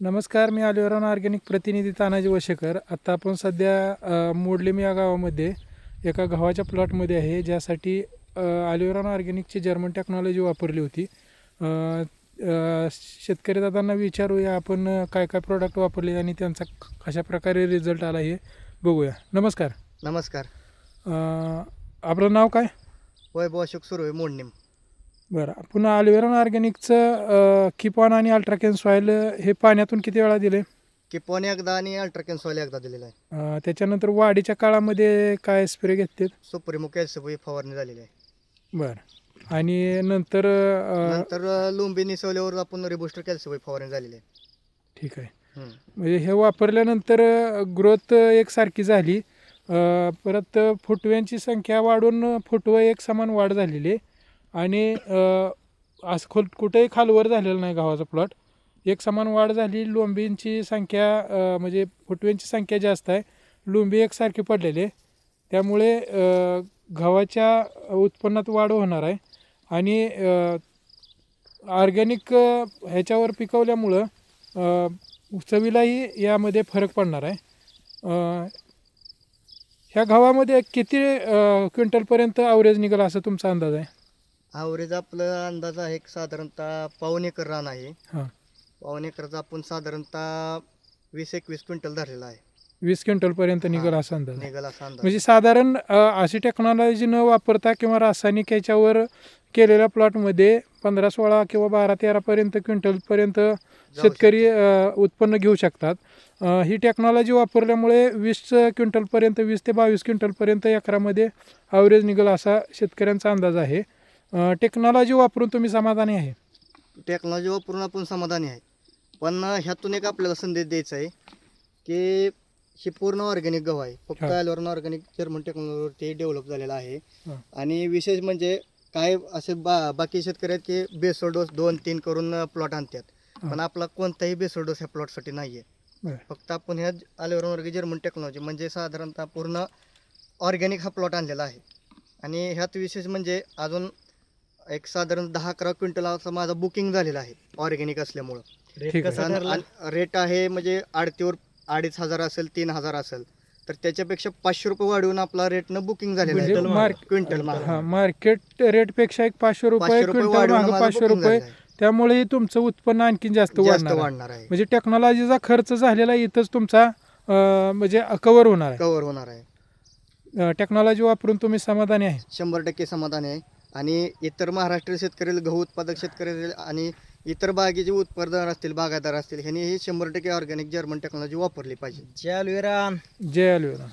नमस्कार मी अलिवरॉन ऑर्गॅनिक प्रतिनिधी तानाजी वशेकर. आता आपण सध्या मोडलिम या गावामध्ये एका गव्हाच्या प्लॉटमध्ये आहे ज्यासाठी अलिवरॉन ऑर्गॅनिकची जर्मन टेक्नॉलॉजी वापरली होती. शेतकरी दादांना विचारूया आपण काय काय प्रोडक्ट वापरले आणि त्यांचा कशा प्रकारे रिझल्ट आला हे बघूया. नमस्कार. नमस्कार. आपलं नाव काय? वैभव अशोक सुर्वे मोडणीम बरं. आपण अलिवरॉन ऑर्गॅनिकचं किपॉन आणि अल्ट्राकेन सॉईल हे पाण्यातून किती वेळा दिले किपॉन एकदा आणि अल्ट्राकेन सॉईल एकदा दिलेला आहे. अ, त्याच्यानंतर वाढीच्या काळामध्ये काय स्प्रे घेतले सुप्रीमो कॅल्सिफी फवारणी झालेली आहे. बरं. आणि नंतर अ, नंतर अ, लुंबी निसवल्यावर आपण रिबुस्टर कॅल्सिफी फवारणी झालेली आहे. ठीक आहे. हम्म. म्हणजे हे वापरल्यानंतर ग्रोथ एकसारखी झाली. अ, परत फुटव्यांची संख्या वाढून फुटवं एक समान वाढ झालेली आहे. आणि आज असं खोल कुठेही खालवर झालेलं नाही गव्हाचा प्लॉट. एक समान वाढ झाली लोंबींची संख्या म्हणजे फुटव्यांची संख्या जास्त आहे. लोंबी एकसारखी पडलेली आहे. त्यामुळे गव्हाच्या उत्पन्नात वाढ होणार आहे. आणि ऑर्गॅनिक ह्याच्यावर पिकवल्यामुळं चवीलाही यामध्ये फरक पडणार आहे. ह्या गव्हामध्ये किती क्विंटलपर्यंत ॲव्हरेज निघाला असं तुमचा अंदाज आहे? ॲव्हरेज आपलं अंदाज आहे की साधारणतः पाऊन एकर रान आहे. हां. पाऊन एकरचा आपण साधारणतः वीस एकवीस क्विंटल धरलेला आहे. वीस क्विंटलपर्यंत निघाल असा अंदाज निघाल असा अंदाज म्हणजे साधारण अ, अशी टेक्नॉलॉजी न वापरता किंवा रासायनिक याच्यावर केलेल्या प्लॉटमध्ये पंधरा सोळा किंवा बारा तेरापर्यंत क्विंटलपर्यंत शेतकरी अ, उत्पन्न घेऊ शकतात. अ, ही टेक्नॉलॉजी वापरल्यामुळे वीस क्विंटलपर्यंत वीस ते बावीस क्विंटलपर्यंत एकरामध्ये ॲव्हरेज निघेल असा शेतकऱ्यांचा अंदाज आहे. टेक्नॉलॉजी वापरून तुम्ही समाधानी आहे टेक्नॉलॉजी वापरून आपण समाधानी आहे पण ह्यातून एक आपल्याला संदेश द्यायचा आहे की ही पूर्ण ऑर्गॅनिक गहू आहे फक्त. ॲलोरन ऑर्गॅनिक जर्मन टेक्नॉलॉजीवरती डेव्हलप झालेला आहे. आणि विशेष म्हणजे काय असे बा बाकी शेतकरी आहेत की बेसोड डोस दोन तीन करून प्लॉट आणतात. पण आपला कोणताही बेसोड डोस ह्या प्लॉटसाठी नाही आहे. फक्त आपण ह्या ॲलोरन ऑर्गॅनिक जर्मन टेक्नॉलॉजी म्हणजे साधारणतः पूर्ण ऑर्गॅनिक हा प्लॉट आणलेला आहे आणि ह्यात विशेष म्हणजे अजून एक साधारण दहा अकरा क्विंटलाचा माझा बुकिंग झालेला आहे ऑर्गॅनिक असल्यामुळं. ठीक आहे. रेट आहे म्हणजे आडतीवर अडीच हजार असेल तीन हजार असेल तर त्याच्यापेक्षा पाचशे रुपये वाढवून आपला रेटनं बुकिंग झालेलं म्हणजे आहे मार्क- क्विंटल हां मार्केट रेटपेक्षा एक पाचशे रुपये पाचशे रुपये क्विंटल वाढवून मागं माझं पाचशे booking रुपये झालेलं आहे. त्यामुळे तुमचं उत्पन्न आणखीन जास्त जास्त वाढणार आहे. वाढणार आहे. म्हणजे टेक्नॉलॉजीचा खर्च झालेला इथंच तुमचा अ, म्हणजे कव्हर होणार कव्हर होणार आहे. आहे टेक्नॉलॉजी वापरून तुम्ही समाधानी आहे. शंभर टक्के समाधान आहे. आणि इतर महाराष्ट्र शेतकरी गहू उत्पादक शेतकरी असतील आणि इतर बागेचे उत्पादक असतील बागायतदार असतील ह्यांनी ही शंभर टक्के ऑर्गॅनिक जर्मन टेक्नॉलॉजी वापरली पाहिजे. जय अल्वेरा. जय अलिवेरा.